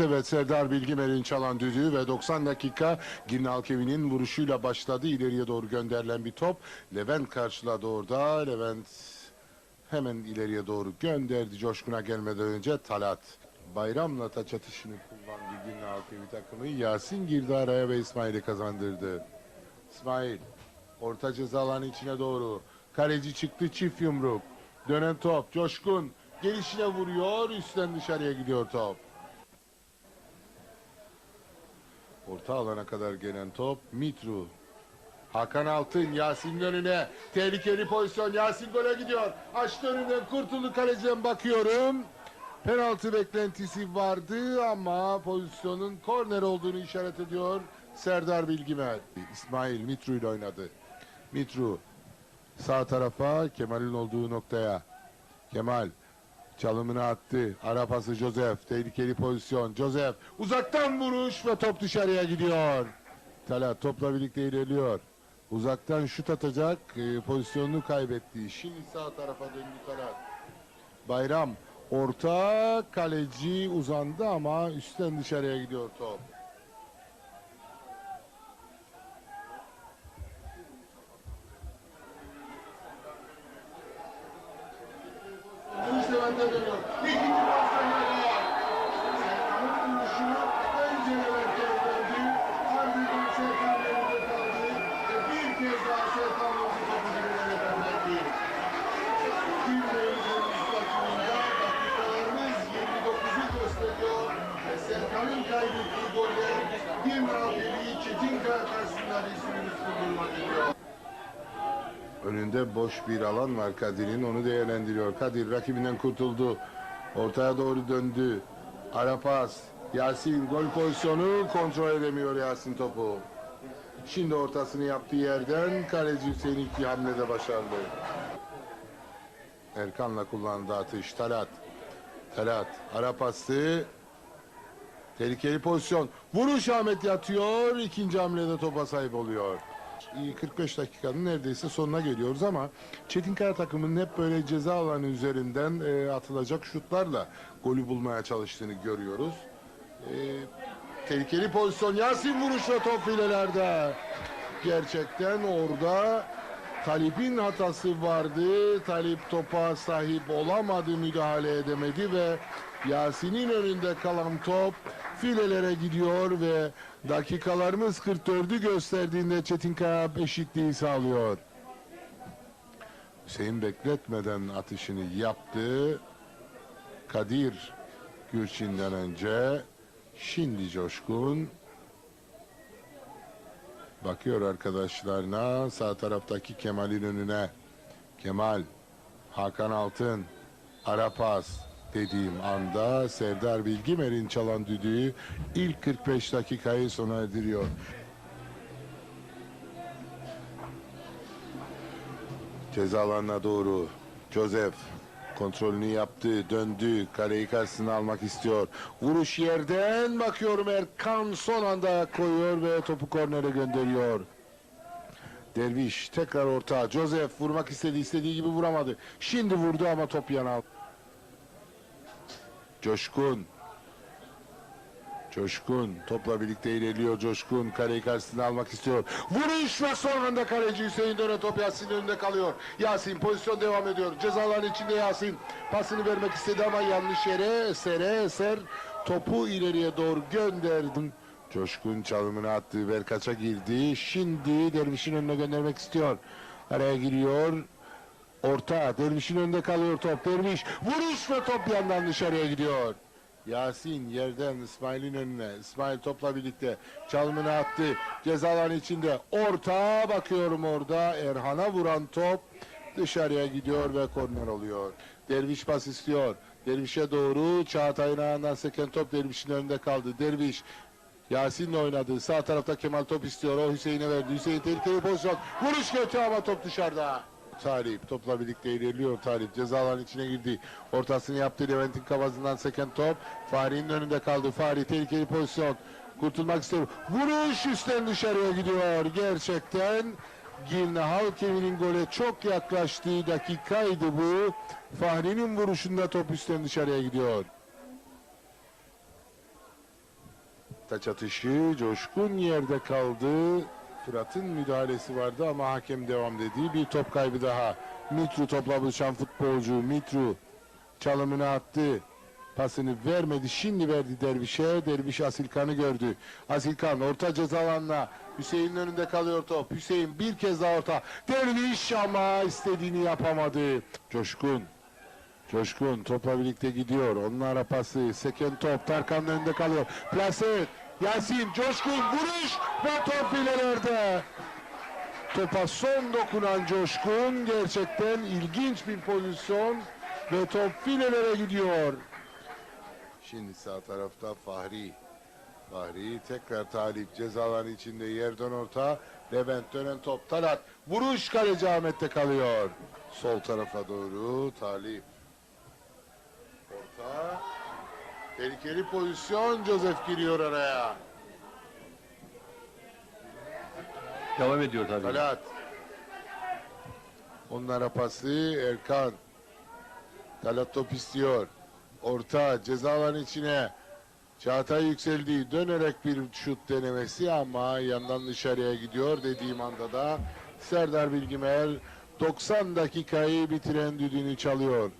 Evet Serdar Bilgimer'in çalan düdüğü ve 90 dakika Girne Alkevi'nin vuruşuyla başladı. İleriye doğru gönderilen bir top. Levent karşıladı orada. Levent hemen ileriye doğru gönderdi. Coşkun'a gelmeden önce Talat. Bayram'la taç atışını kullandı Girne Alkevi takımı. Yasin girdi araya ve İsmail'i kazandırdı. İsmail orta ceza alanı içine doğru. Kaleci çıktı çift yumruk. Dönen top Coşkun gelişine vuruyor. Üstten dışarıya gidiyor top. Orta alana kadar gelen top Mitru. Hakan Altın Yasin'in önüne. Tehlikeli pozisyon. Yasin gole gidiyor. Açtı önünden kurtuldu kaleciden bakıyorum. Penaltı beklentisi vardı ama pozisyonun korner olduğunu işaret ediyor Serdar Bilgimer. İsmail Mitru ile oynadı. Mitru sağ tarafa Kemal'in olduğu noktaya. Kemal Çalımını attı. Ara pası Joseph. Tehlikeli pozisyon. Joseph uzaktan vuruş ve top dışarıya gidiyor. Talat topla birlikte ilerliyor. Uzaktan şut atacak. e, pozisyonunu kaybetti. Şimdi sağ tarafa döndü Talat. Bayram orta kaleci uzandı ama üstten dışarıya gidiyor top. Vuruş Levent'e dönüyor. İkinci pozisyon geliyor. Serkan'ın vuruşunu önce Levent'e döndü. Ardından Serkan önünde kaldı. Ve bir kez daha Serkan vurdu topu girilere gönderdi. Kimlerin oyuncu takımında dakikalarımız 29'u gösteriyor. Ve Serkan'ın kaybettiği goller bir Algeri'yi Çetinkaya karşısında bir sürü üstün geliyor. Önünde boş bir alan var Kadir'in onu değerlendiriyor. Kadir rakibinden kurtuldu. Ortaya doğru döndü. Ara pas. Yasin gol pozisyonu kontrol edemiyor Yasin topu. Şimdi ortasını yaptığı yerden kaleci Hüseyin ilk bir hamlede başardı. Erkan'la kullandı atış. Talat. Talat. Ara pası. Tehlikeli pozisyon. Vuruş Ahmet yatıyor. İkinci hamlede topa sahip oluyor. İyi, 45 dakikanın neredeyse sonuna geliyoruz ama Çetinkaya takımının hep böyle ceza alanı üzerinden e, atılacak şutlarla golü bulmaya çalıştığını görüyoruz. E, tehlikeli pozisyon Yasin vuruş ve top filelerde. Gerçekten orada Talip'in hatası vardı. Talip topa sahip olamadı, müdahale edemedi ve Yasin'in önünde kalan top filelere gidiyor ve dakikalarımız 44'ü gösterdiğinde Çetinkaya eşitliği sağlıyor. Hüseyin bekletmeden atışını yaptı. Kadir Gürçin'den önce şimdi Coşkun Bakıyor arkadaşlarına sağ taraftaki Kemal'in önüne. Kemal, Hakan Altın, ara pas dediğim anda Serdar Bilgimer'in çalan düdüğü ilk 45 dakikayı sona erdiriyor. Ceza doğru Joseph kontrolünü yaptı, döndü, kaleyi karşısına almak istiyor. Vuruş yerden bakıyorum Erkan son anda koyuyor ve topu kornere gönderiyor. Derviş tekrar orta. Joseph vurmak istedi, istediği gibi vuramadı. Şimdi vurdu ama top yana. Coşkun. Coşkun topla birlikte ilerliyor Coşkun kaleyi karşısına almak istiyor. Vuruş ve son anda kaleci Hüseyin döne top Yasin'in önünde kalıyor. Yasin pozisyon devam ediyor. Cezaların içinde Yasin pasını vermek istedi ama yanlış yere esere eser topu ileriye doğru gönderdim. Coşkun çalımını attı. Verkaç'a girdi. Şimdi Derviş'in önüne göndermek istiyor. Araya giriyor. Orta. Derviş'in önünde kalıyor top. Derviş. Vuruş ve top yandan dışarıya gidiyor. Yasin yerden İsmail'in önüne. İsmail topla birlikte çalımını attı. Cezaların içinde. Orta bakıyorum orada. Erhan'a vuran top dışarıya gidiyor ve korner oluyor. Derviş pas istiyor. Derviş'e doğru Çağatay'ın ayağından seken top Derviş'in önünde kaldı. Derviş Yasin'le oynadı. Sağ tarafta Kemal top istiyor. O Hüseyin'e verdi. Hüseyin tehlikeli pozisyon. Vuruş kötü ama top dışarıda. Talip topla birlikte ilerliyor Talip. Cezaların içine girdi. Ortasını yaptı. Levent'in kafasından seken top. Fahri'nin önünde kaldı. Fahri tehlikeli pozisyon. Kurtulmak istiyor. Vuruş üstten dışarıya gidiyor. Gerçekten Girne Halkevi'nin gole çok yaklaştığı dakikaydı bu. Fahri'nin vuruşunda top üstten dışarıya gidiyor. Taç atışı coşkun yerde kaldı. Fırat'ın müdahalesi vardı ama hakem devam dediği bir top kaybı daha. Mitru topla buluşan futbolcu. Mitru çalımını attı. Pasını vermedi. Şimdi verdi Derviş'e. Derviş Asilkan'ı gördü. Asilkan orta ceza alanına. Hüseyin'in önünde kalıyor top. Hüseyin bir kez daha orta. Derviş ama istediğini yapamadı. Coşkun. Coşkun topla birlikte gidiyor. Onlara pası. Seken top. Tarkan'ın önünde kalıyor. Plase. Yasin. Coşkun. Vuruş. Ve top filelerde. Topa son dokunan Coşkun. Gerçekten ilginç bir pozisyon. Ve top filelere gidiyor. Şimdi sağ tarafta Fahri. Fahri tekrar Talip cezalar içinde yerden orta. Levent dönen top Talat. Vuruş kaleci Ahmet'te kalıyor. Sol tarafa doğru Talip. Orta. Tehlikeli pozisyon. Joseph giriyor araya. Devam ediyor tabii. Talat. Onlara pası Erkan. Talat top istiyor. Orta cezaların içine. Çağatay yükseldi. Dönerek bir şut denemesi ama yandan dışarıya gidiyor dediğim anda da Serdar Bilgimer 90 dakikayı bitiren düdüğünü çalıyor.